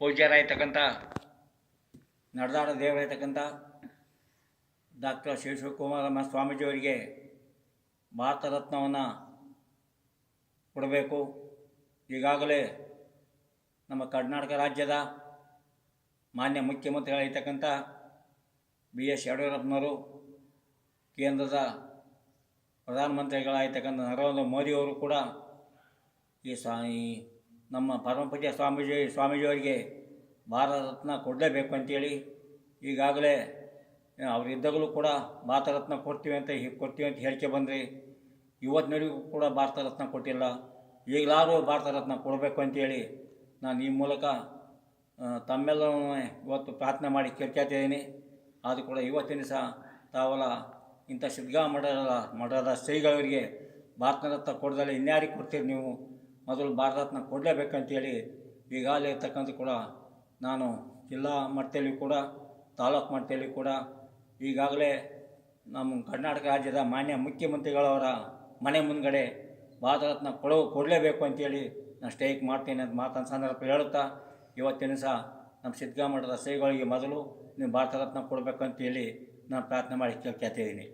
ಪೂಜ್ಯರಾಯ್ತಕ್ಕಂಥ ನಡೆದಾಡ ದೇವರಾಯ್ತಕ್ಕಂಥ ಡಾಕ್ಟರ್ ಶ್ರೀ ಶಿವಕುಮಾರಮ್ಮ ಸ್ವಾಮೀಜಿಯವರಿಗೆ ಭಾರತ ರತ್ನವನ್ನು ಕೊಡಬೇಕು. ಈಗಾಗಲೇ ನಮ್ಮ ಕರ್ನಾಟಕ ರಾಜ್ಯದ ಮಾನ್ಯ ಮುಖ್ಯಮಂತ್ರಿಗಳಾಗಿರ್ತಕ್ಕಂಥ ಬಿ ಎಸ್ ಯಡಿಯೂರಪ್ಪನವರು, ಕೇಂದ್ರದ ಪ್ರಧಾನಮಂತ್ರಿಗಳಾಗಿರ್ತಕ್ಕಂಥ ನರೇಂದ್ರ ಮೋದಿಯವರು ಕೂಡ ಈ ಸಾ ಈ ನಮ್ಮ ಪರಮಪೂಜ್ಯ ಸ್ವಾಮೀಜಿ, ಸ್ವಾಮೀಜಿಯವರಿಗೆ ಭಾರತ ರತ್ನ ಕೊಡಲೇಬೇಕು ಅಂತೇಳಿ ಈಗಾಗಲೇ ಅವರಿದ್ದಾಗಲೂ ಕೂಡ ಭಾರತ ರತ್ನ ಕೊಡ್ತೀವಿ ಅಂತ ಕೊಡ್ತೀವಿ ಅಂತ ಹೇಳಿಕೆ ಬಂದ್ರಿ ಇವತ್ತಿನವರೆಗೂ ಕೂಡ ಭಾರತ ರತ್ನ ಕೊಟ್ಟಿಲ್ಲ. ಈಗಲಾರು ಭಾರತ ರತ್ನ ಕೊಡಬೇಕು ಅಂತೇಳಿ ನಾನು ಈ ಮೂಲಕ ತಮ್ಮೆಲ್ಲ ತಮ್ಮೆಲ್ಲರೂ ಇವತ್ತು ಪ್ರಾರ್ಥನೆ ಮಾಡಿ ಕೇಳ್ಕೊತಿದ್ದೀನಿ ಆದರೂ ಕೂಡ ಇವತ್ತಿನ ಸಹ ತಾವಲ್ಲ ಇಂಥ ಸಿದ್ಧಗಾ ಮಠದ ಮಠದ ಶ್ರೀಗಳವರಿಗೆ ಭಾರತ ರತ್ನ ಕೊಡದಲ್ಲಿ ಇನ್ಯಾರಿಗೆ ಕೊಡ್ತೀರಿ ನೀವು? ಮೊದಲು ರತ್ನ ಕೊಡಲೇಬೇಕಂತೇಳಿ ಈಗಾಗಲೇ ಇರ್ತಕ್ಕಂಥ ಕೂಡ ನಾನು ಜಿಲ್ಲಾ ಮಟ್ಟದಲ್ಲಿ ಕೂಡ, ತಾಲೂಕು ಮಟ್ಟದಲ್ಲಿ ಕೂಡ, ಈಗಾಗಲೇ ನಮ್ಮ ಕರ್ನಾಟಕ ರಾಜ್ಯದ ಮಾನ್ಯ ಮುಖ್ಯಮಂತ್ರಿಗಳವರ ಮನೆ ಮುಂದ್ಗಡೆ ಭಾರತ ರತ್ನ ಕೊಡೋ, ಕೊಡಲೇಬೇಕು ಅಂತೇಳಿ ನಾನು ಸ್ಟ್ರೈಕ್ ಮಾಡ್ತೀನಿ ಅಂತ ಮಾತನ್ನು ಸಂದರ್ಭ ಹೇಳುತ್ತಾ, ಇವತ್ತಿನ ಸಹ ನಮ್ಮ ಸಿದ್ಧಗಾ ಮಠದ ಶ್ರೀಗಳಿಗೆ ಮೊದಲು ನೀವು ಭಾರತ ರತ್ನ ಕೊಡಬೇಕಂತೇಳಿ ನಾನು ಪ್ರಾರ್ಥನೆ ಮಾಡಿ ಕೇಳ್ಕೊತಿದ್ದೀನಿ